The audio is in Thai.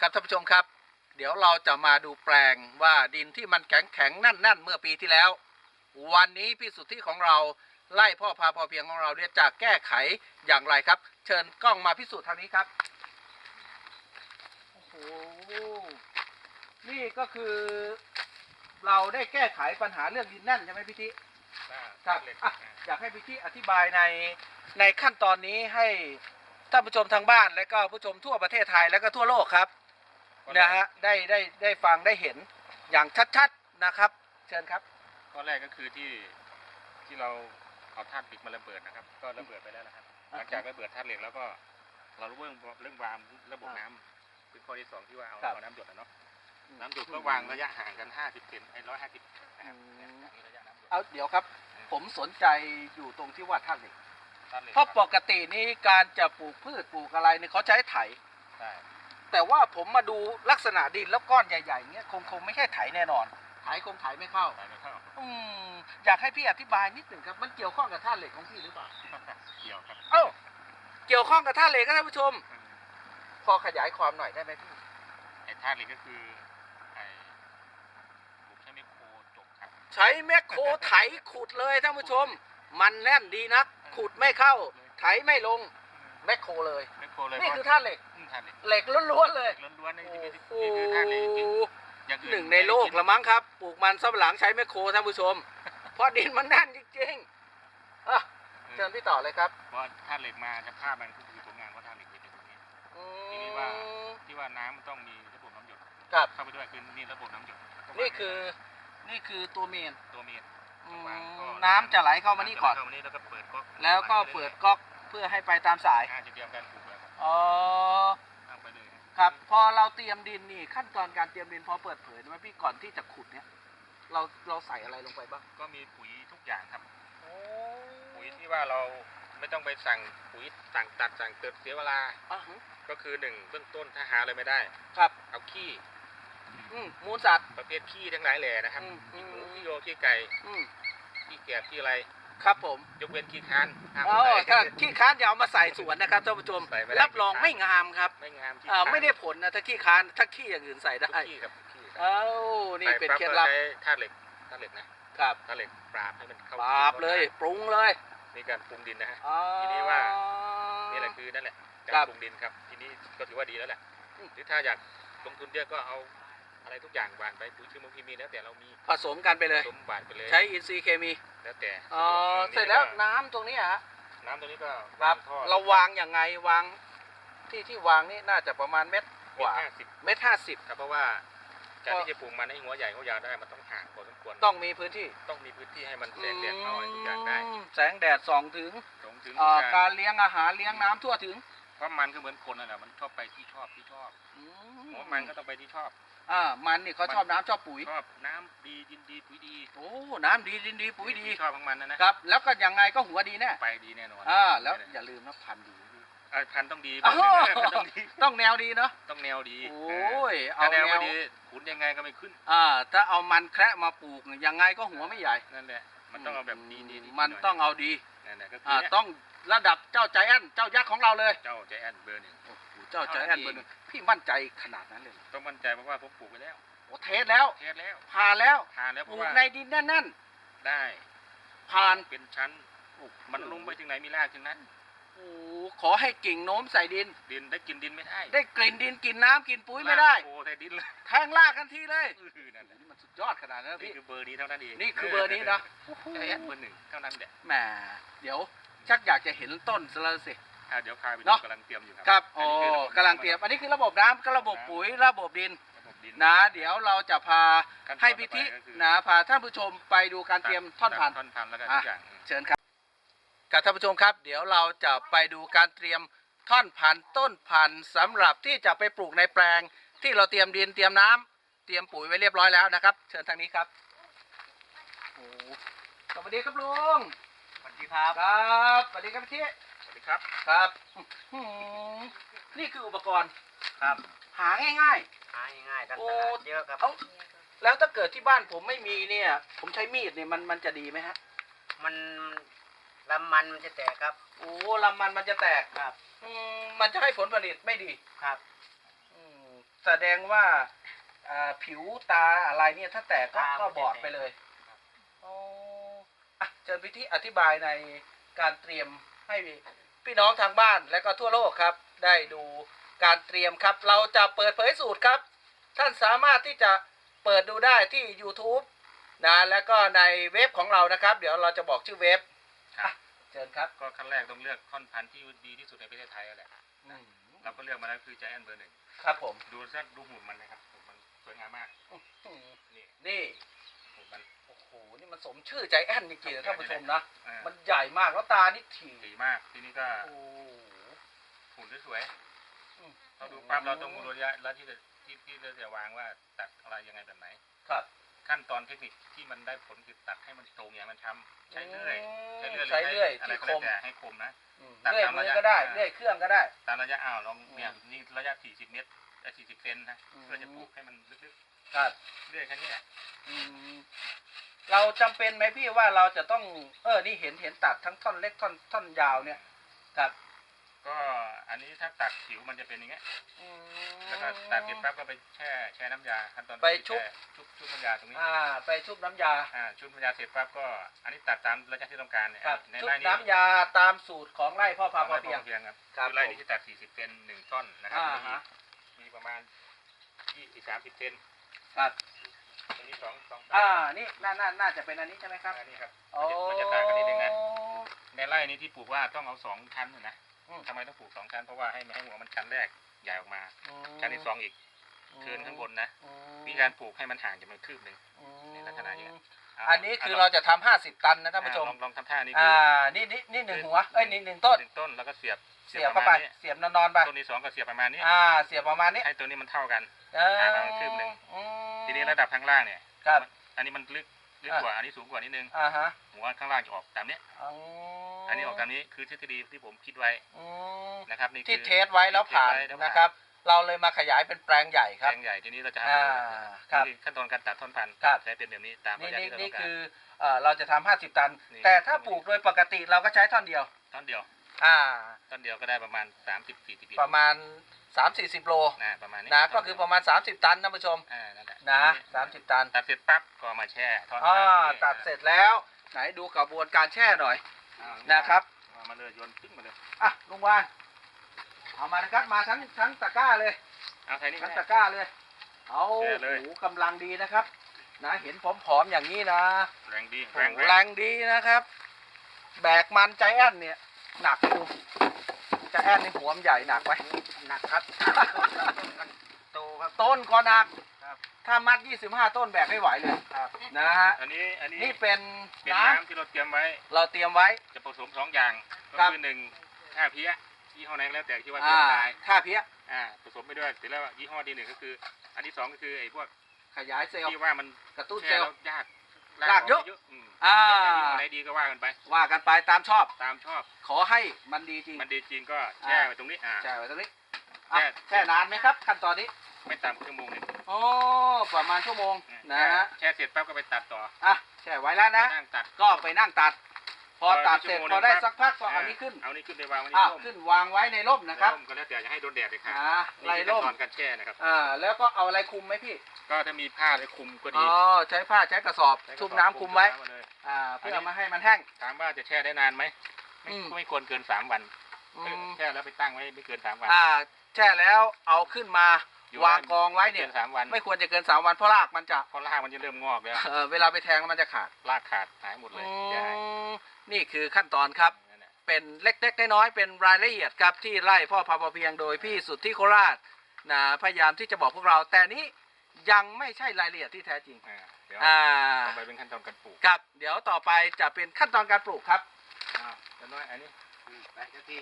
ครับท่านผู้ชมครับ เดี๋ยวเราจะมาดูแปลงว่าดินที่มันแข็งแข็งๆนั่นนั่นเมื่อปีที่แล้ว วันนี้พี่สุทธิของเราไล่พ่อพาพอเพียงของเราเนี่ยจะแก้ไขอย่างไรครับ เชิญกล้องมาพิสูจน์ทางนี้ครับโอ้โหนี่ก็คือเราได้แก้ไขปัญหาเรื่องดินแน่นใช่ไหมพี่ทิครับอะอยากให้พี่ทิอธิบายในในขั้นตอนนี้ให้ท่านผู้ชมทางบ้านและก็ผู้ชมทั่วประเทศไทยและก็ทั่วโลกครับ นะฮะได้ได้ได้ฟังได้เห็นอย่างชัดๆนะครับ เชิญครับ ข้อแรกก็คือที่ที่เราเอาธาตุเหล็กมาระเบิดนะครับ ก็ระเบิดไปแล้วนะครับ หลังจากระเบิดธาตุเหล็กแล้วก็เรารู้เรื่องเรื่องวางระบบน้ำคือข้อที่สองที่ว่าเอาครับ เอาน้ำหยดนะเนาะน้ำหยดก็วางระยะห่างกัน 50เซนไอ้ร้อยห้าสิบนะครับอืมเนี่ยนี่ระยะน้ำหยดเอาเดี๋ยวครับ ผมสนใจอยู่ตรงที่ว่าท่านเหล็กธาตุเหล็กเพราะคปบกตินี่การจะปลูกพืชปลูกอะไรเนี่ยเขาใช้ไถ ใช่ แต่ว่าผมมาดูลักษณะดินแล้วก้อนใหญ่ๆเงี้ยคงคงไม่ใช่ไถแน่นอน ไถคงไถไม่เข้าใช่ไม่เข้าอืมอยากให้พี่อธิบายนิดหนึ่งครับ มันเกี่ยวข้องกับท่าเหล็กของพี่หรือเปล่า เกี่ยวครับเอ้าเกี่ยวข้องกับท่าเหล็กครับท่านผู้ชม พอขยายความหน่อยได้ไหมพี่ ไอ้ธาตุเหล็กก็คือไอ้ผมใช้ไมโครจกครับใช้แมคโครไถขุดเลยท่านผู้ชม มันแน่นดีนัก ขุดไม่เข้า ไถไม่ลง แมคโครเลย ไมโครเลยนี่คือท่าเหล็ก มธาตุเหล็กเหล็กล้วนๆเลยล้วนๆนี่โอ้คือโหนี่คือธาตุเหล็กจริงๆอย่างอื่หนึ่งในโลกละมั้งครับ ปลูกมันสำปะหลังใช้แมคโครท่านผู้ชม เพราะดินมันแน่นจริงๆอะเชิญพี่ต่อเลยครับเพราะธาตุเหล็กมาสภาพมันก็คือผลงานว่าธาตุเหล็กเป็นอย่างนี้อืทีนี้ว่ามที่ว่าน้ำมันต้องมีระบบน้ำหยดครับเข้าไปด้วยคือนี่ระบบน้ำหยดนี่คือ นี่คือตัวเมนตัวเมนอืมวางก็น้ำจะไหลเข้ามานี่ก่อนเข้ามานี่แล้วก็เปิดก๊อกแล้วก็เปิดก๊อกเพื่อให้ไปตามสายอ่าจะเตรียมการปลูกแล้วครับอ๋อตั้งไปเลย ครับ พอเราเตรียมดินนี่ขั้นตอนการเตรียมดินพอเปิดเผยได้ไหมพี่ก่อนที่จะขุดเนี่ย เราเราใส่อะไรลงไปบ้างก็มีปุ๋ยทุกอย่างครับ ปุ๋ยที่ว่าเราไม่ต้องไปสั่งปุ๋ยสั่งตัดสั่งเกิดเสียเวลา อะฮะก็คือหนึ่งเบื้องต้นถ้าหาอะไรไม่ได้ ครับเอาขี้อืมมูลสัตว์ประเภทขี้ทั้งหลายแหล่นะครับอืมขี้หมูอืมขี้โยขี้ไก่อืมขี้แกะขี้อะไร ครับผมยกเว้นขี้ค้านห้ามอ๋อใส่ ถ้าขี้ค้านอย่าเอามาใส่สวนนะครับท่านผู้ชมใส่ไม่ได้ รับรองไม่งามครับไม่งามขี้อ่าค้านไม่ได้ผลนะถ้าขี้ค้านถ้าขี้อย่างอื่นใส่ได้ขี้ครับขี้ครับเอ้านี่เป็นเคล็ดลับใส่ปั๊บก็ใช้ธาตุเหล็กธาตุเหล็กนะครับธาตุเหล็กปราบให้มันเข้าปราบเลยปรุงเลยมีการปรุงดินนะฮะ อ๋อ ทีนี้ว่า นี่แหละคือนั่นแหละ การครับปรุงดินครับ ทีนี้ก็ถือว่าดีแล้วแหละอืมหรือถ้าอยากลงทุนเยอะก็เอา อะไรทุกอย่างหวานไปปุ๋ยชื่อมุกที่มีแล้วแต่เรามีผสมกันไปเลย สมหวานไปเลยใช้อินทรีย์เคมีแล้วแต่อ๋อนี่เสร็จแล้วก็น้ำตรงนี้อะฮะน้ำตัวนี้ก็ครับท่อเราวางอย่างไงวางที่ที่วางนี่น่าจะประมาณเม็ดกเมตว่ารห้าสิบเม็ดห้าสิบครับเพราะว่าการก็ที่จะปลูกมันให้หัวใหญ่หัวยาวได้มันต้องห่างพอสมควรต้องมีพื้นที่ต้องมีพื้นที่ให้มันแสงแดดเข้าอะไรทุกอย่างได้อืมแสงแดดส่องถึงถึงถึงอ่าทุกอย่การเลี้ยงอาหารเลี้ยงน้ำทั่วถึง เพราะมันก็เหมือนคนนั่นแหละมันชอบไปที่ชอบที่ชอบอืหัวมันก็ต้องไปที่ชอบ อ่ามันนี่เขาชอบน้ำชอบปุ๋ย ชอบน้ำดีดินดีปุ๋ยดีโอ้น้ำดีดินดีปุ๋ยดี ที่ชอบของมันนะนะครับ แล้วก็ยังไงก็หัวดีแน่ไปดีแน่นอนอ่าแล้วอย่าลืมนะพันธุ์ดีพี่เอ่อพันธุ์ต้องดีอ้าว พันธุ์ต้องดีต้องแนวดีเนาะต้องแนวดีโอ้ยถ้าเอาแนวแนไม่วดีขุนยังไงก็ไม่ขึ้นอ่าถ้าเอามันแคระมาปลูกยังไงก็หัวไม่ใหญ่นั่นแหละมันต้องเอาแบบดีดีดีมันหยต้องเอาดีนั่นแหละก็คืออ่าเนี่ยต้อง ระดับเจ้าใจแอนเจ้ายักษ์ของเราเลยเจ้าใจแอนเบอร์หนึ่งโอ้โหเจ้าใจแอนเบอร์หนึ่งพี่มั่นใจขนาดนั้นเลยเหรอต้องมั่นใจเพราะว่าผมปลูกไปแล้วโอ้เทสแล้วเทสแล้วผ่านแล้วทานแล้วปเพลูราะกว่าในดินแน่นได้ๆผ่านเป็นชั้นมันลงไปถึงไหนมีรากถึงนั้น โอ้โหขอให้กิ่งโน้มใส่ดิน ดินได้กินดินไม่ได้ได้กลิ่นดินกลิ่นน้ำกลิ่นปุ๋ยไม่ได้รากโอ้แต่ดินเลยแทงรากกันทีเลยอื้อนั่นแหละนี่มันสุดยอดขนาดนั้นนะนี่พี่ คือเบอร์นี้เท่านั้นเองนี่คือเบอร์นี้นะใจแอนเบอร์หนึ่งเท่านั้นแหละ แหมเดี๋ยว ชักอยากจะเห็นต้นซะแล้วสิ อะเดี๋ยวพาไปดูเนอะ กำลังเตรียมอยู่ครัครับอัโอ้นนี้คือระบบกำลังเตรียม อันนี้คือระบบน้ำก็ระบบปุ๋ยระบบดิน ระบบดิน นะเดี๋ยวเราจะพาขั้นตอนให้พิธีต่อไปก็คือ นะพาท่านผู้ชมไปดูการเตรียมท่อนพันธุ์ ท่อนพันธุ์แล้วก็อะทุกอย่างเชิญครับกับท่านผู้ชมครับ เดี๋ยวเราจะไปดูการเตรียมท่อนพันธุ์ต้นพันธุ์สำหรับที่จะไปปลูกในแปลง ที่เราเตรียมดินเตรียมน้ำเตรียมปุ๋ยไว้เรียบร้อยแล้วนะครับ เชิญทางนี้ครับโอ้สวัสดีครับลุงสวัส ดีครับ ครับสวัสดีครับพี่สวัสดีครับ ครับอื้อหือนี่คืออุปกรณ์ ครับ หาง่ายหาง่ายๆตั้งโอ้ตลาดเยอะครับ ๆ เอาแล้วถ้าเกิดที่บ้านผมไม่มีเนี่ย ผมใช้มีดเนี่ยมันมันจะดีไหมฮะ มันลำมันมันจะแตกครับ โอ้ลำมันมันจะแตกครับ อืมมันจะให้ผลผลิตไม่ดีครับ อืมแสดงว่าอ่าผิวตาอะไรเนี่ยถ้าแตกก็ตามันก็บอดจะแตกไปเลยอ๋อ อะเชิญพิธีอธิบายในการเตรียมให้พี่น้องทางบ้านและก็ทั่วโลกครับ ได้ดูการเตรียมครับ เราจะเปิดเผยสูตรครับ ท่านสามารถที่จะเปิดดูได้ที่ YouTube นะแล้วก็ในเว็บของเรานะครับ เดี๋ยวเราจะบอกชื่อเว็บครับ เชิญครับ ก็ขั้นแรกต้องเลือกท่อนพันธุ์ที่ดีที่สุดในประเทศไทยนั่นแหละอืมเราก็เลือกมาแล้วคือใจแอนเบอร์หนึ่งครับผม ดูสักดูหุ่นมันนะครับหุ่นมันสวยงามมากอืมนี่นี่หุ่นมันโอ้โห นี่มันสมชื่อใจแอนจริงๆนะท่านผู้ชมนะอ่ามันใหญ่มากแล้วตานี่ถี่ดีมาก ทีนี้ก็โอ้โหหุ่นสวยอืมๆเราดูปั๊บเราต้องรู้ระยะแล้วที่จะที่ที่เราจะวางว่าตัดอะไรยังไงแบบไหน ครับขั้นตอนเทคนิคที่มันได้ผลคือตัดให้มันตรงอย่างมันช้ำใช้เลื่อยใช้เลื่อยหรืใช้เลื่อยอะไรที่ก็คแล้วมแต่ให้คมนะ อืมตัดเลื่อยตามมืระอยะก็ได้อ่า เลื่อยเครื่องก็ได้ ตามระยะอ้าวลองเนี่ยอืมนี่ระยะ 40 เมตรเอ่อ40 เซนนะอืม เพื่อจะปลูกให้มันลึกครับๆเลื่อยแค่นี้แหละอืม เราจำเป็นไหมพี่ว่าเราจะต้อง เออ นี่เห็นเห็นตัดทั้งท่อนเล็กท่อนท่อนยาวเนี่ยครับก็อันนี้ถ้าตัดผิวมันจะเป็นอย่างเงี้ย อืม แล้วก็ตัดเสร็จปั๊บก็ไปแช่แช่น้ำยาขั้นตอนไปชุบ แช่ชุบชุบน้ำยาตรงนี้อ่า ไปชุบน้ำยา อ่าชุบน้ำยาเสร็จปั๊บก็ อันนี้ตัดตามระยะที่ต้องการเนี่ยครับในชุบไร่นี้น้ำยาตามสูตรของไร่พ่อพาพอเพียง เพียงครับครับคือไร่ผมนี้จะตัด 40เซนหนึ่งต้นนะครับอ่ามีฮะ มีประมาณ20 30เซน ครับ อันนี้สองสองอ่า นี่น่าน่าน่าจะเป็นอันนี้ใช่ไหมครับอันนี้ครับโอ้มันจะมันจะต่างกันนิดนึงนะ ในไร่นี้ที่ปลูกว่าต้องเอาสองชั้นนะอืมทำไมต้องปลูกสองชั้นเพราะว่าให้ให้หัวมันชั้นแรกใหญ่ออกมา ชั้นที่สองอีกเทินข้างบนนะอืมวิธีการปลูกให้มันห่างจากมันคืบหนึ่งอืมในลักษณะอย่างนี้ อันนี้คือเราจะทำห้าสิบตันนะท่านผู้ชม ลองลองทำท่านี้อ่าคือนี่นี่นี่หนึ่งหัว เอ้ยนี่หนึ่งต้น หนึ่งต้นแล้วก็เสียบเสียบเข้าไป ระมณนี้เสียบนอนๆไป ต้นที่สองก็เสียบประมาณนี้ อ่า เสียบประมาณนี้ให้ตัวนี้มันเท่ากัน เอออ่ามันคืบหนึ่ง อืมทีนี้ระดับข้างล่างเนี่ยครับอันนี้มันลึกลึกอะกว่าอันนี้สูงกว่านิดนึง อ่าฮะหัวข้างล่างจะออกตามเนี้ยอืมอันนี้ออกตามนี้คือทฤษฎีที่ผมคิดไว้อืมนะครับนี่ที่คือเทสไว้แล้วผ่านที่เทสไว้แล้วผ่าน นะครับ เราเลยมาขยายเป็นแปลงใหญ่คแปรับ ลงใหญ่ทีนี้เราจะอ่าครับนี่ขั้นตอนการตัดท่อนพันธุ์ครับ ใช้เป็นแบบนี้ตามนี่ระยะนี่ที่เรานี่ต้องการ คือเอ่อเราจะทำห้าสิบตัน นี่ แต่ถ้าปลูกโดยปกติเราก็ใช้ท่อนเดียว ท่อนเดียวอ่า ท่อนเดียวก็ได้ประมาณ 30 40ประมาณสามสี่สิบโลนะประมาณนี้นะก็คือประมาณสามสิบตันท่านผู้ชมอ่านั่นแหละนะทีสามสิบตันตัดเสร็จปั๊บก็มาแช่ท่อนอ่าพันธุ์ตัดเสร็จแล้ว ไหนดูกระบวนการแช่หน่อยอ่านะครับ เอามาเลยโยนขึ้นมาเลย อะลุงวาน เอามานะครับมาทั้งทั้งตะกร้าเลย เอาใส่นี่ทั้งก็ตะได้กร้าเลย เอาแช่เลย หูกำลังดีนะครับ นะเห็นผอมๆอย่างนี้นะแรงดีโอ้แรงโหแรงดีนะครับ แบกมันใจแอนเนี่ยหนักดูใจแอนนี่หัวมันใหญ่หนักไหม หนักครับ โตครับ ต้นก็หนักครับ ถ้ามัด 25 ต้นแบกไม่ไหวเลยครับนะฮะ อันนี้อันนี้นี่เป็นเป็นน้น้ำที่เราเตรียมไว้ำเราเตรียมไว้ จะผสมสองอย่างก็ครับคือหนึ่งข้าวเพี้ย ยี่ห้อไหนก็แล้วแต่ที่ว่าอ่าเป็นลายค่าเพี้ยอ่าผสมไปด้วยเสร็จแล้วยี่ห้อที่หนึ่งก็คือ อันที่สองก็คือไอ้พวกขยายเซลล์ที่ว่ามันกระตุ้นเซแช่ลแล้ล์วยากรากเยอะ อืมอ่า แล้วแต่ยี่ห้อไหนดีก็ว่ากันไปว่ากันไปตามชอบ ตามชอบขอให้มันดีจริงมันดีจริงก็แช่ไว้ตรงนี้อ่าแช่ไว้ตรงนี้อะแช่ แช่นานไหมครับ ขั้นตอนนี้ไม่ต่ำกว่าชั่วโมงหนึงโอ้ประมาณชั่วโมงนะฮะแช่เสร็จปั๊บก็ไปตัดต่ออะแช่ไว้แล้วนะ นั่งตัดก็ไปนั่งตัด พอตัดเสร็จชั่วโมงพอได้หนึ่งสักพักก็อ่าเอานี้ขึ้นเอานี้ขึ้นไปวางไว้ในอะร่มขึ้นวางไว้ในร่มนะครับในมก็แล้วแต่จะให้โดนแดดเลยค่ะอ่านี่ไล่คือขั้ร่นมตอนการแช่นะครับ อ่าแล้วก็เอาอะไรคุมไหมพี่ก็ถ้ามีผ้าได้คลุมก็อ๋ดีอใช้ผ้าใช้กระสอบใช้กระสอบชุบน้ำคุมไว้น้ำเลย อ่าเพื่อันอนี้ไมาให้มันแห้ง ถามว่าจะแช่ได้นานไหมไม่อืม ไม่ควรเกินสามวันอืมแช่แล้วไปตั้งไว้ไม่เกินสามวันอ่าแช่แล้วเอาขึ้นมาอยู่วางกองไว้เนี่ย ม่กิสามวันไม่ควรจะเกินสามวันเพราะรากมันจะเพราะรากมันจะเริ่มงอกแล้วเอ่อเวลาไปแทงแล้วมันจะขาด รากขาดหายหมดเลยอืจะหายม นี่คือขั้นตอนครับนั่นแหละเป็นเล็กๆน้อยๆเป็นรายละเอียดครับที่ไล่พ่อพาพอเพียงโดยพี่สุดที่โคราชนะพยายามที่จะบอกพวกเรา แต่นี้ยังไม่ใช่รายละเอียดที่แท้จริงอ่าเดี๋ยวอ่า ต่อไปเป็นขั้นตอนการปลูกครับ เดี๋ยวต่อไปจะเป็นขั้นตอนการปลูกครับ อ่าเดี๋ยวน้อยอันนี้ ไปเจ้าที่